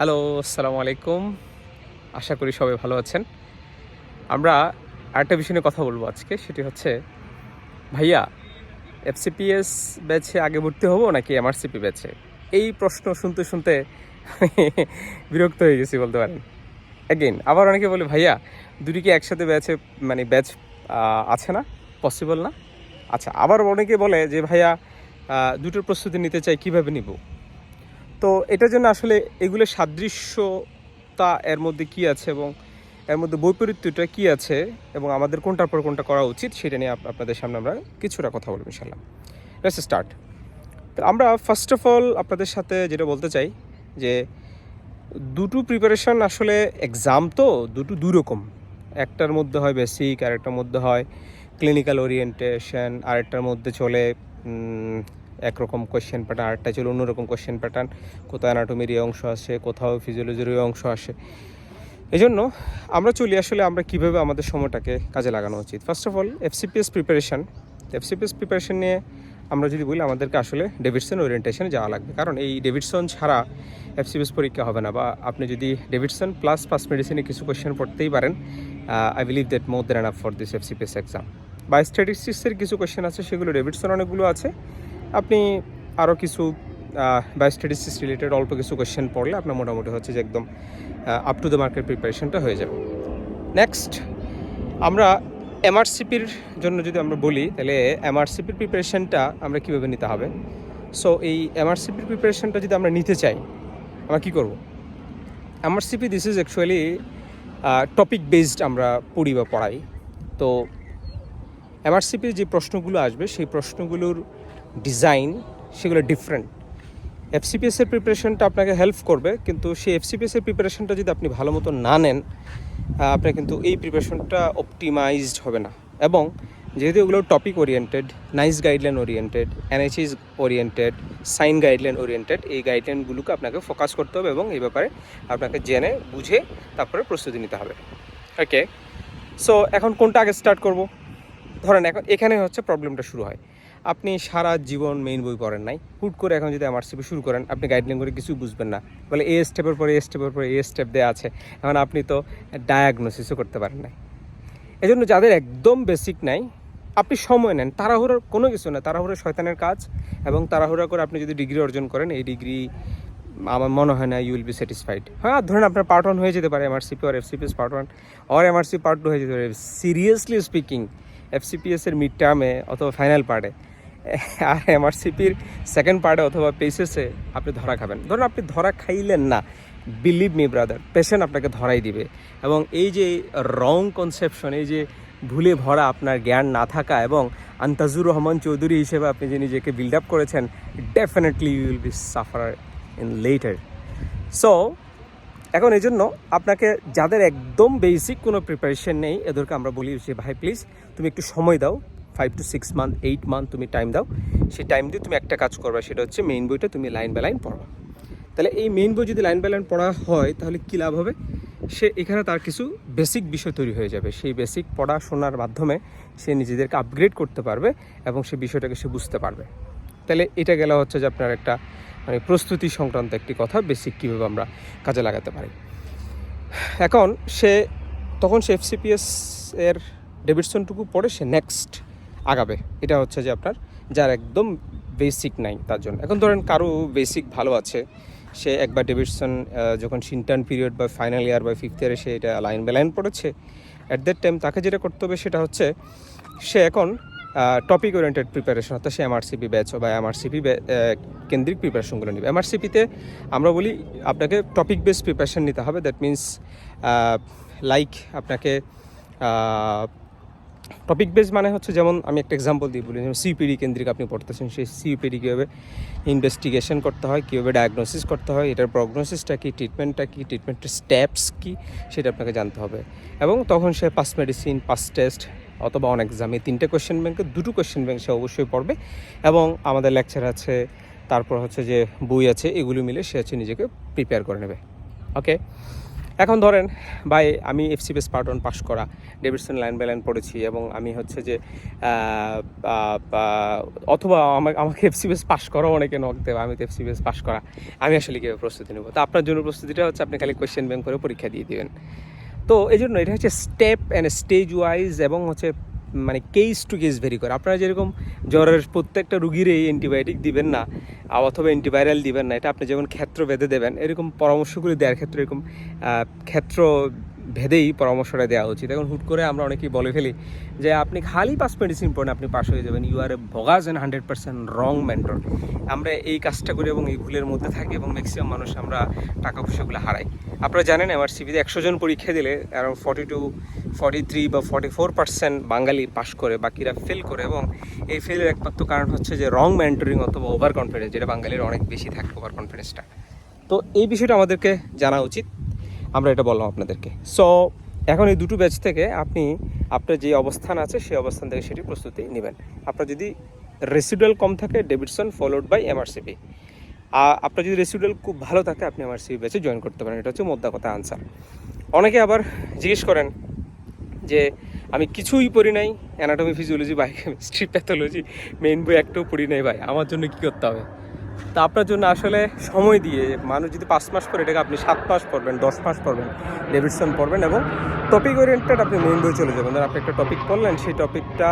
Hello আসসালামু আলাইকুম আশা করি সবাই ভালো আছেন। আমরা আরেকটা বিষয় নিয়ে কথা বলব আজকে, সেটি হচ্ছে, ভাইয়া এফসিপিএস ব্যাচে আগে ভর্তি হব নাকি এমআরসিপি ব্যাচে? এই প্রশ্ন শুনতে শুনতে বিরক্ত হয়ে গেছি, বলতে পারেন। অ্যাগেন আবার অনেকে বলে, ভাইয়া, দুটি কি একসাথে ব্যাচে মানে ব্যাচ আছে না? পসিবল না? আচ্ছা আবার অনেকে বলে যে, ভাইয়া দুটোর প্রস্তুতি নিতে চাই, কীভাবে নিব? তো এটার জন্য আসলে এগুলো সাদৃশ্যতা এর মধ্যে কি আছে এবং এর মধ্যে বৈপরীত্যটা কি আছে এবং আমাদের কোনটার পর কোনটা করা উচিত সেটা নিয়ে আপনাদের সামনে আমরা কিছুটা কথা বলব ইনশাল্লাহ লেটস স্টার্ট তো আমরা ফার্স্ট অফ অল আপনাদের সাথে যেটা বলতে চাই যে দুটো প্রিপারেশন আসলে এক্সাম তো দুটো দুই রকম একটার মধ্যে হয় বেসিক আর একটার মধ্যে হয় ক্লিনিক্যাল ওরিয়েন্টেশন আরেকটার মধ্যে চলে একরকম কোয়েশ্চেন প্যাটার্ন আরেকটা চলে অন্যরকম কোয়েশ্চেন প্যাটার্ন কোথাও অ্যানাটমির এই অংশ আসে কোথাও ফিজিওলজির অংশ আসে এই জন্য আমরা চলি আসলে আমরা কীভাবে আমাদের সময়টাকে কাজে লাগানো উচিত। First of all FCPS preparation FCPS preparation নিয়ে আমরা যদি বলি, আমাদেরকে আসলে ডেভিডসন ওরিয়েন্টেশনে যাওয়া লাগবে। কারণ এই ডেভিডসন ছাড়া এফসিপিএস পরীক্ষা হবে না। বা আপনি যদি ডেভিডসন প্লাস পাস মেডিসিনে কিছু কোয়েশ্চেন পড়তেই পারেন I believe that more than up for this FCPS exam বা স্ট্যাটিস্টিক্সের কিছু কোয়েশ্চেন আছে, সেগুলো ডেভিডসন অনেকগুলো আছে। আপনি আরও কিছু বায়োস্ট্যাটিস্টিক্স রিলেটেড অল্প কিছু কোয়েশ্চেন পড়লে আপনার মোটামুটি হচ্ছে যে একদম আপ টু দ্য মার্কেট প্রিপারেশনটা হয়ে যাবে। নেক্সট আমরা এমআরসিপির জন্য যদি আমরা বলি, তাহলে এমআরসিপির প্রিপারেশনটা আমরা কীভাবে নিতে হবে? সো এই এমআরসিপির প্রিপারেশনটা যদি আমরা নিতে চাই, আমরা কী করব? MRCP this is actually topic based আমরা পড়ি বা পড়াই। তো এমআরসিপির যে প্রশ্নগুলো আসবে, সেই প্রশ্নগুলোর ডিজাইন সেগুলো ডিফারেন্ট এফসিপিএসের প্রিপারেশনটা আপনাকে হেল্প করবে, কিন্তু সেই এফসিপিএসের প্রিপারেশনটা যদি আপনি ভালো মতো না নেন আপনার কিন্তু এই প্রিপারেশনটা অপটিমাইজড হবে না। এবং যেহেতু এগুলো topic oriented NICE guideline oriented NHS oriented sign guideline oriented এই গাইডলাইনগুলোকে আপনাকে ফোকাস করতে হবে এবং এই ব্যাপারে আপনাকে জেনে, বুঝে তারপরে প্রস্তুতি নিতে হবে। ওকে সো এখন কোনটা আগে স্টার্ট করব? ধরেন এখন এখানে হচ্ছে প্রবলেমটা শুরু হয়। আপনি সারা জীবন মেইন বই পড়েন নাই। হুট করে এখন যদি এমআরসিপি শুরু করেন, আপনি গাইডলাইন করে কিছু বুঝবেন না। বলে এ স্টেপের পরে এ স্টেপের পরে এ স্টেপ দেওয়া আছে। এখন আপনি তো ডায়াগনোসিসও করতে পারেন নাই। এই জন্য যাদের একদম বেসিক নাই, আপনি সময় নেন। তাড়াহুড়োর কোনো কিছু না। তাড়াহুড়ো শয়তানের কাজ এবং তাড়াহুড়া করে আপনি যদি ডিগ্রি অর্জন করেন, এই ডিগ্রি আমার মনে হয় না ইউ উইল বি স্যাটিসফাইড হ্যাঁ ধরেন আপনার পার্ট ওয়ান হয়ে যেতে পারে এমআরসিপি আর এফসিপিএস পার্ট ওয়ান আর এমআরসি পার্ট টু হয়ে যেতে পারে। সিরিয়াসলি স্পিকিং এফসিপিএস এর মিড টার্মে অথবা ফাইনাল পার্টে আর এমআরসিপির সেকেন্ড পার্টে অথবা পেসেসে আপনি ধরা খাবেন। ধরুন আপনি ধরা খাইলেন না। বিলিভ মি ব্রাদার পেশেন্ট আপনাকে ধরাই দিবে। এবং এই যে রং কনসেপশন এই যে ভুলে ভরা আপনার জ্ঞান না থাকা এবং আন্তাজুর রহমান চৌধুরী হিসেবে আপনি যে নিজেকে বিল্ড আপ করেছেন definitely you will be safer in later so এখন এই জন্য আপনাকে যাদের একদম বেসিক কোনো প্রিপারেশন নেই, এদেরকে আমরা বলি যে, ভাই প্লিজ তুমি একটু সময় দাও five to six month eight month তুমি টাইম দাও। সেই টাইম দিয়ে তুমি একটা কাজ করবে, সেটা হচ্ছে মেইন বইটা তুমি লাইন বাই লাইন পড়বা। তাহলে এই মেইন বই যদি লাইন বাই লাইন পড়া হয়, তাহলে কী লাভ হবে? সে এখানে তার কিছু বেসিক বিষয় তৈরি হয়ে যাবে। সেই বেসিক পড়াশোনার মাধ্যমে সে নিজেদেরকে আপগ্রেড করতে পারবে এবং সে বিষয়টাকে সে বুঝতে পারবে। তাহলে এটা গেলে হচ্ছে যে আপনার একটা মানে প্রস্তুতি সংক্রান্ত একটি কথা বেসিক কীভাবে আমরা কাজে লাগাতে পারি। এখন সে, তখন সে এফসিপিএস এর ডেভিডসনটুকু পড়ে, সে নেক্সট আগাবে। এটা হচ্ছে যে আপনার যার একদম বেসিক নাই তার জন্য। এখন ধরেন কারও বেসিক ভালো আছে, সে একবার ডেভিডসন যখন সিন্টার্ন পিরিয়ড বা ফাইনাল ইয়ার বা ফিফথ ইয়ারে সে এটা লাইন বাই লাইন পড়েছে অ্যাট দ্যাট টাইম তাকে যেটা করতে হবে সেটা হচ্ছে সে এখন টপিক ওরিয়েন্টেড প্রিপারেশন অর্থাৎ সে এমআরসিপি ব্যাচ বা এমআরসিপি কেন্দ্রিক প্রিপারেশনগুলো নেবে। এমআরসিপিতে আমরা বলি আপনাকে টপিক বেস প্রিপারেশন নিতে হবে। দ্যাট মিন্স লাইক আপনাকে টপিক বেস মানে হচ্ছে যেমন আমি একটা এক্সাম্পল দিয়ে বলি, যেমন সিপিডি কেন্দ্রিক আপনি পড়তেছেন, সেই সিপিডি কীভাবে ইনভেস্টিগেশন করতে হয়, কীভাবে ডায়াগনোসিস করতে হয়, এটার প্রগনোসিসটা কী ট্রিটমেন্টটা কী ট্রিটমেন্টের স্টেপস কী, সেটা আপনাকে জানতে হবে। এবং তখন সে পাস মেডিসিন পাস টেস্ট অথবা অন এক্সাম এই তিনটে কোয়েশ্চেন ব্যাংকে দুটো কোয়েশ্চেন ব্যাংক সে অবশ্যই পড়বে। এবং আমাদের লেকচার আছে, তারপর হচ্ছে যে বই আছে, এগুলো মিলে সে হচ্ছে নিজেকে প্রিপেয়ার করে নেবে। ওকে এখন ধরেন, ভাই, আমি FC base part one pass করা ডেভিডসন লাইন বাই লাইন পড়েছি এবং আমি হচ্ছে যে অথবা আমাকে আমাকে এফসি বেস পাশ করা অনেকে নক দেবে আমি তো এফসি বেস পাস করা, আমি আসলে কীভাবে প্রস্তুতি নেব? তো আপনার জন্য প্রস্তুতিটা হচ্ছে, আপনি খালি কোয়েশ্চেন ব্যাংক করে পরীক্ষা দিয়ে দেবেন। তো এই জন্য এটা হচ্ছে স্টেপ অ্যান্ড স্টেজ ওয়াইজ এবং হচ্ছে মানে কেস টু কেস ভেরি করে। আপনারা যেরকম জ্বরের প্রত্যেকটা রুগীরই অ্যান্টিবায়োটিক দিবেন না অথবা অ্যান্টিভাইরাল দিবেন না, এটা আপনি যেমন ক্ষেত্র বেঁধে দেবেন, এরকম পরামর্শগুলি দেওয়ার ক্ষেত্রে এরকম ক্ষেত্র ভেদেই পরামর্শটা দেওয়া উচিত এখন হুট করে আমরা অনেকেই বলে ফেলি যে, আপনি খালি পাস মেডিসিন পড়েন, আপনি পাস হয়ে যাবেন। You are a bogus and hundred percent wrong mentor আমরা এই কাজটা করি এবং এই ভুলের মধ্যে থাকি এবং ম্যাক্সিমাম মানুষ আমরা টাকা পয়সাগুলো হারাই। আপনারা জানেন, আমার সিভিতে একশো জন পরীক্ষা দিলে around forty to forty three বা forty four percent Bengali pass করে, বাকিরা ফেল করে এবং এই ফেলের একমাত্র কারণ হচ্ছে যে রং মেন্টরিং অথবা ওভার কনফিডেন্স যেটা বাঙালির অনেক বেশি থাকে ওভার কনফিডেন্সটা তো এই বিষয়টা আমাদেরকে জানা উচিত। আমরা এটা বললাম আপনাদেরকে। সো এখন এই দুটো ব্যাচ থেকে আপনি, আপনার যে অবস্থান আছে, সেই অবস্থান থেকে সেটি প্রস্তুতি নেবেন। আপনার যদি রেসিডুয়াল কম থাকে ডেভিডসন ফলোড বাই এমআরসিপি আপনার যদি রেসিডুয়াল খুব ভালো থাকে, আপনি এমআরসিপি ব্যাচে জয়েন করতে পারেন। এটা হচ্ছে মোদ্দা কথা আনসার অনেকে আবার জিজ্ঞেস করেন যে, আমি কিছুই পড়ি নাই anatomy physiology biochemistry pathology main বই একটাও পড়ি নাই ভাই, আমার জন্য কী করতে হবে? তা আপনার জন্য আসলে সময় দিয়ে মানুষ যদি পাঁচ মাস করে এটাকে আপনি সাত মাস পড়বেন, দশ মাস পড়বেন ডেভিডসন পড়বেন এবং টপিক ওরিয়েন্টেড আপনি মেইন বই চলে যাবেন। আপনি একটা টপিক পড়লেন, সেই টপিকটা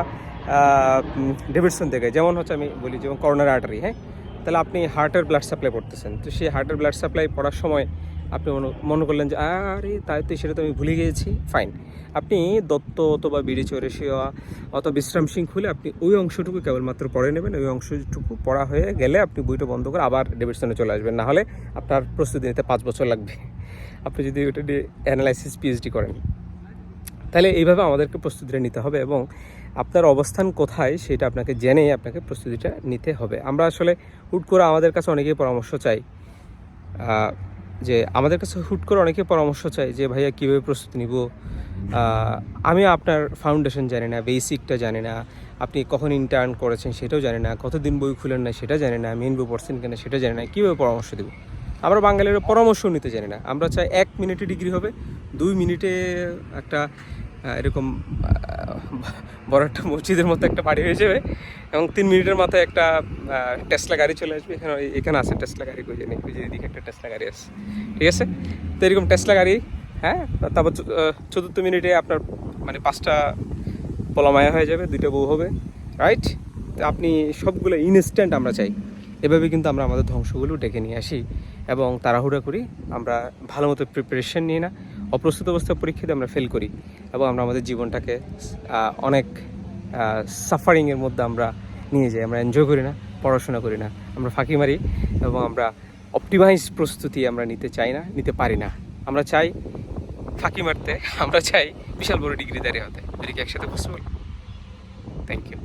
ডেভিডসন থেকে, যেমন হচ্ছে আমি বলি যেমন করোনার আর্টারি হ্যাঁ? তাহলে আপনি হার্টের ব্লাড সাপ্লাই পড়তেছেন। তো সেই হার্টের ব্লাড সাপ্লাই পড়ার সময় আপনি মনে- করলেন যে, আরে, তাই তো সেটা তো আমি ভুলে গিয়েছি। ফাইন আপনি দত্ত অথবা বিড়ি চরেশিয়া অথবা বিশ্রাম সিং খুলে আপনি ওই অংশটুকু কেবলমাত্র পড়ে নেবেন। ওই অংশটুকু পড়া হয়ে গেলে আপনি বইটা বন্ধ করে আবার ডেভিডসনে চলে আসবেন। না হলে আপনার প্রস্তুতি নিতে পাঁচ বছর লাগবে। আপনি যদি ওটা দিয়ে অ্যানালাইসিস পিএইচডি করেন। তাহলে এইভাবে আমাদেরকে প্রস্তুতিটা নিতে হবে এবং আপনার অবস্থান কোথায় সেটা আপনাকে জেনে আপনাকে প্রস্তুতিটা নিতে হবে। আমরা আসলে হুট করে আমাদের কাছে অনেকেই পরামর্শ চাই। যে আমাদের কাছে হুট করে অনেকে পরামর্শ চাই যে, ভাইয়া, কীভাবে প্রস্তুতি নিব? আমি আপনার ফাউন্ডেশন জানি না বেসিকটা জানি না, আপনি কখন ইন্টার্ন করেছেন সেটাও জানি না, কতদিন বই খুলেন না সেটা জানি না মেন বই পড়ছেন কিনা সেটা জানি না, কীভাবে পরামর্শ দেবো? আমরা বাঙালিরা পরামর্শ নিতে জানি না, আমরা চাই এক মিনিটে ডিগ্রি হবে, দুই মিনিটে একটা এরকম বড় একটা মসজিদের মতো একটা বাড়ি হয়ে যাবে এবং তিন মিনিটের মাথায় একটা টেসলা গাড়ি চলে আসবে। এখানে এখানে আছে টেসলা গাড়ি জানি ওই যে এদিকে একটা টেসলা গাড়ি আছে। ঠিক আছে? তো এরকম টেসলা গাড়ি হ্যাঁ? তারপর চতুর্থ মিনিটে আপনার মানে পাঁচটা পলামায়া হয়ে যাবে, দুইটা বউ হবে রাইট আপনি সবগুলো ইনস্ট্যান্ট আমরা চাই। এভাবে কিন্তু আমরা আমাদের ধ্বংসগুলো ডেকে নিয়ে আসি এবং তাড়াহুড়া করি। আমরা ভালো মতো প্রিপারেশন নিই না। অপ্রস্তুত অবস্থায় পরীক্ষাতে আমরা ফেল করি এবং আমরা আমাদের জীবনটাকে অনেক সাফারিংয়ের মধ্যে আমরা নিয়ে যাই। আমরা এনজয় করি না, পড়াশোনা করি না। আমরা ফাঁকি মারি এবং আমরা অপটিমাইজ প্রস্তুতি আমরা নিতে চাই না, নিতে পারি না। আমরা চাই ফাঁকি মারতে, আমরা চাই বিশাল বড় ডিগ্রি দাঁড়িয়ে হতে। যদি কি একসাথে পসিবল থ্যাংক ইউ